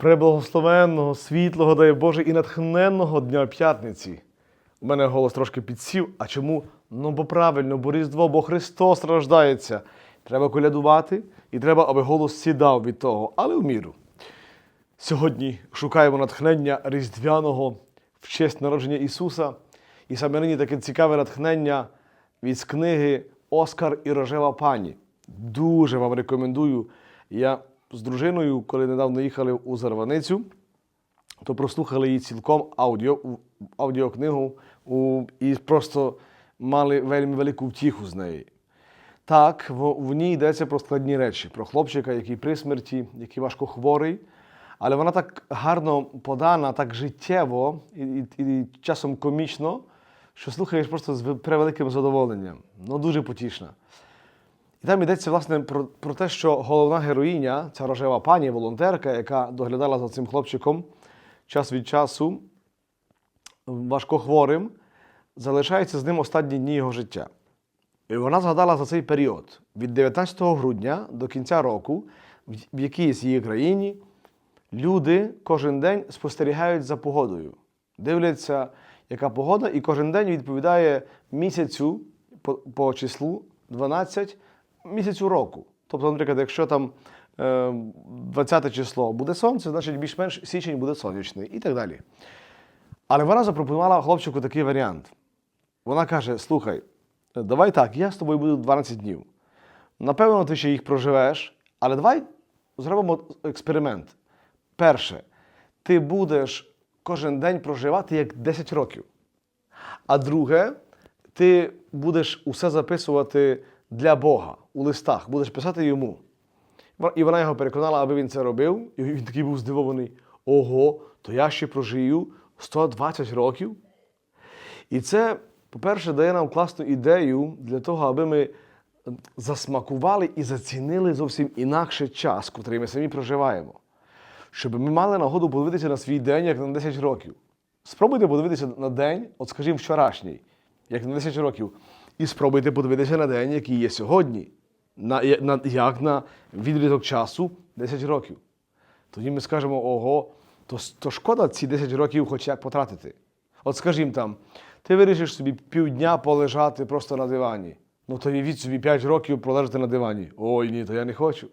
Преблагословенного, світлого, дай Боже, і натхненного дня п'ятниці. У мене голос трошки підсів. А чому? Ну, бо правильно, бо Різдво, бо Христос рождається. Треба колядувати, і треба, аби голос сідав від того, але в міру. Сьогодні шукаємо натхнення Різдвяного в честь народження Ісуса. І саме нині таке цікаве натхнення від книги Оскар і Рожева пані. Дуже вам рекомендую. Я з дружиною, коли недавно їхали у Зарваницю, то прослухали її цілком аудіо, аудіокнигу у, і просто мали вельми велику втіху з неї. Так, в, в ній йдеться про складні речі, про хлопчика, який при смерті, який важко хворий. Але вона так гарно подана, так життєво і, і, і часом комічно, що слухаєш просто з превеликим задоволенням. Ну, дуже потішна. І там йдеться власне про, про те, що головна героїня, ця рожева пані, волонтерка, яка доглядала за цим хлопчиком час від часу, важкохворим, залишається з ним останні дні його життя. І вона згадала за цей період від 19 грудня до кінця року, в якійсь її країні люди кожен день спостерігають за погодою, дивляться, яка погода, і кожен день відповідає місяцю по, по числу 12 місяцю року. Тобто, наприклад, якщо там е, 20 число буде сонце, значить більш-менш січень буде сонячний і так далі. Але вона запропонувала хлопчику такий варіант. Вона каже: слухай, давай так, я з тобою буду 12 днів. Напевно, ти ще їх проживеш, але давай зробимо експеримент. Перше, ти будеш кожен день проживати як 10 років. А друге, ти будеш усе записувати для Бога у листах, будеш писати йому. І вона його переконала, аби він це робив, і він такий був здивований: ого, то я ще прожию 120 років. І це, по-перше, дає нам класну ідею для того, аби ми засмакували і зацінили зовсім інакше час, котрий ми самі проживаємо. Щоб ми мали нагоду подивитися на свій день як на 10 років. Спробуйте подивитися на день, от скажімо, вчорашній, як на 10 років. І спробуйте подивитися на день, який є сьогодні, на, на, як на відрізок часу 10 років. Тоді ми скажемо, ого, то, то шкода ці 10 років хоч як потратити. От скажімо там, ти вирішиш собі півдня полежати просто на дивані. Ну то від собі 5 років пролежати на дивані. Ой, ні, то я не хочу.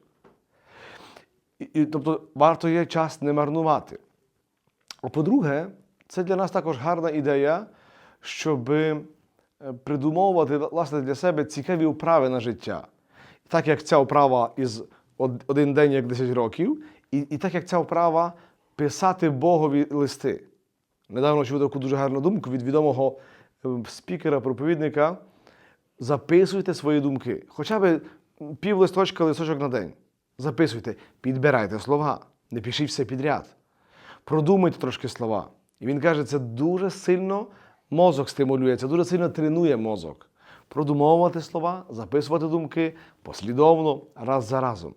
І, і, тобто варто є час не марнувати. А по-друге, це для нас також гарна ідея, щоб придумовувати власне для себе цікаві вправи на життя. Так як ця вправа із один день як 10 років, і, і так як ця вправа писати Богові листи. Недавно чув таку дуже гарну думку від відомого е, спікера, проповідника. Записуйте свої думки. Хоча б пів листочка, листочок на день. Записуйте, підбирайте слова, не пишіть все підряд. Продумайте трошки слова. І він каже, це дуже сильно мозок стимулює, це дуже сильно тренує мозок. Продумовувати слова, записувати думки послідовно, раз за разом.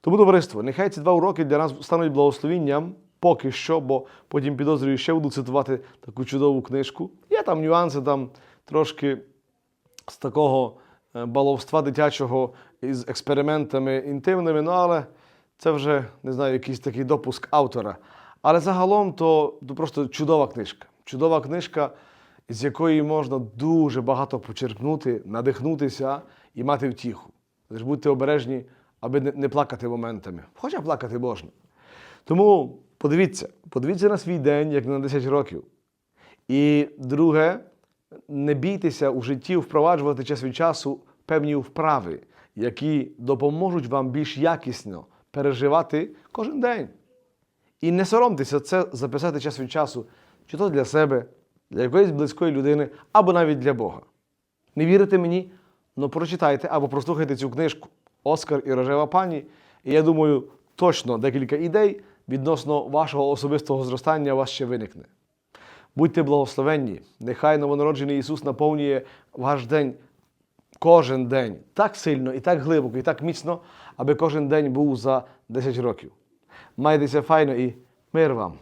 Тому, товариство, нехай ці два уроки для нас стануть благословінням поки що, бо потім підозрюю, ще буду цитувати таку чудову книжку. Є там нюанси, там трошки з такого е, баловства дитячого із експериментами інтимними, ну але це вже не знаю, якийсь такий допуск автора. Але загалом то, то просто чудова книжка. Чудова книжка, з якої можна дуже багато почерпнути, надихнутися і мати втіху. Тож будьте обережні, аби не, плакати моментами. Хоча плакати можна. Тому подивіться, подивіться на свій день, як на 10 років. І друге, не бійтеся у житті впроваджувати час від часу певні вправи, які допоможуть вам більш якісно переживати кожен день. І не соромтеся це записати час від часу, чи то для себе, для якоїсь близької людини, або навіть для Бога. Не вірите мені? Ну прочитайте або прослухайте цю книжку Оскар і Рожева пані. І я думаю, точно декілька ідей відносно вашого особистого зростання у вас ще виникне. Будьте благословенні, нехай новонароджений Ісус наповнює ваш день кожен день так сильно і так глибоко, і так міцно, аби кожен день був за 10 років. Майтеся файно і мир вам!